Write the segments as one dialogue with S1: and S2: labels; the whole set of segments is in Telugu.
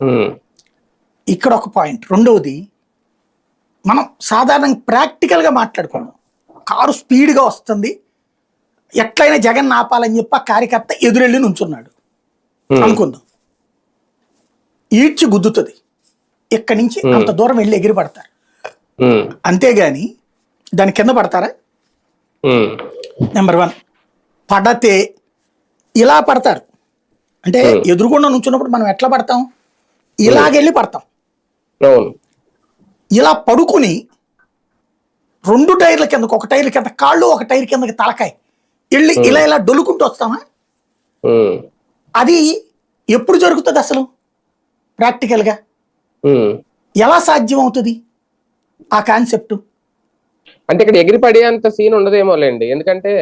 S1: ఉమ్,
S2: ఇక్కడ ఒక పాయింట్. రెండవది మనం సాధారణంగా ప్రాక్టికల్గా మాట్లాడుకున్నాం కారు స్పీడ్గా వస్తుంది. ఎట్లయినా జగన్ ఆపాలని చెప్పి ఆ కార్యకర్త ఎదురెళ్ళి నుంచున్నాడు.
S1: ఉమ్,
S2: అనుకుందాం. ఈడ్చి గుద్దుతుంది. ఇక్కడి నుంచి అంత దూరం వెళ్ళి ఎగిరి పడతారు. అంతేగాని దాని కింద పడతారా? నెంబర్ వన్ పడతే ఇలా పడతారు. అంటే ఎదురుగుండా నుంచున్నప్పుడు మనం ఎట్లా పడతాం? ఇలాగెళ్ళి పడతాం. ఇలా పడుకుని రెండు టైర్ల కిందకు ఒక టైర్ కింద కాళ్ళు ఒక టైర్ కిందకి తలకాయ. వెళ్ళి ఇలా ఇలా డొలుకుంటూ వస్తామా? అది ఎప్పుడు జరుగుతుంది అసలు? ప్రాక్టికల్గా. ఎలా సాధ్యం అవుతుంది ఆ కాన్సెప్ట్?
S1: అంటే ఇక్కడ ఎగిరి పడేంత సీన్ ఉండదేమోలేండి ఎందుకంటే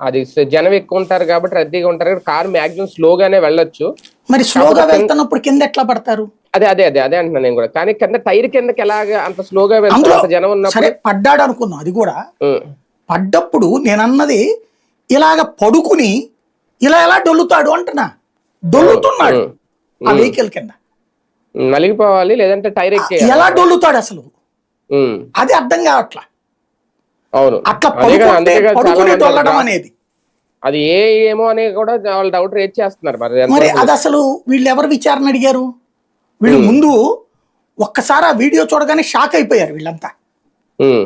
S1: అది జనం ఎక్కువ ఉంటారు కాబట్టి రద్దీగా ఉంటారు. కార్ మాక్సిమం స్లోగానే వెళ్ళొచ్చు.
S2: మరి స్లోగా వెళ్తున్నప్పుడు కింద ఎట్లా పడతారు?
S1: అదే అదే అదే అదే అంటున్నాను నేను కూడా. కానీ కింద టైర్ కిందకి ఎలాగ అంత స్లోగా వెళ్తారు? జనం ఉన్నప్పుడు?
S2: సరే పడ్డాడు అనుకుందాం అది కూడా. పడ్డప్పుడు నేను అన్నది ఇలాగ పడుకుని ఇలా ఎలా డొల్లుతాడు అంటున్నా. డొల్లుతున్నాడు ఆ వెహికల్ కింద.
S1: నలిగిపోవాలి లేదంటే టైర్
S2: ఎలా డొల్లుతాడు అసలు? అది అర్థం కావట్లా?
S1: అవును.
S2: అట్లా పడుకుని డొల్లడం అనేది.
S1: అది ఏ ఏమో అని కూడా వాళ్ళు డౌట్ రేట్ చేస్తున్నారు. మరి
S2: అది అసలు వీళ్ళు ఎవరు విచారణ అడిగారు? వీళ్ళు ముందు ఒక్కసారి ఆ వీడియో చూడగానే షాక్ అయిపోయారు వీళ్ళంతా.
S1: ఉమ్,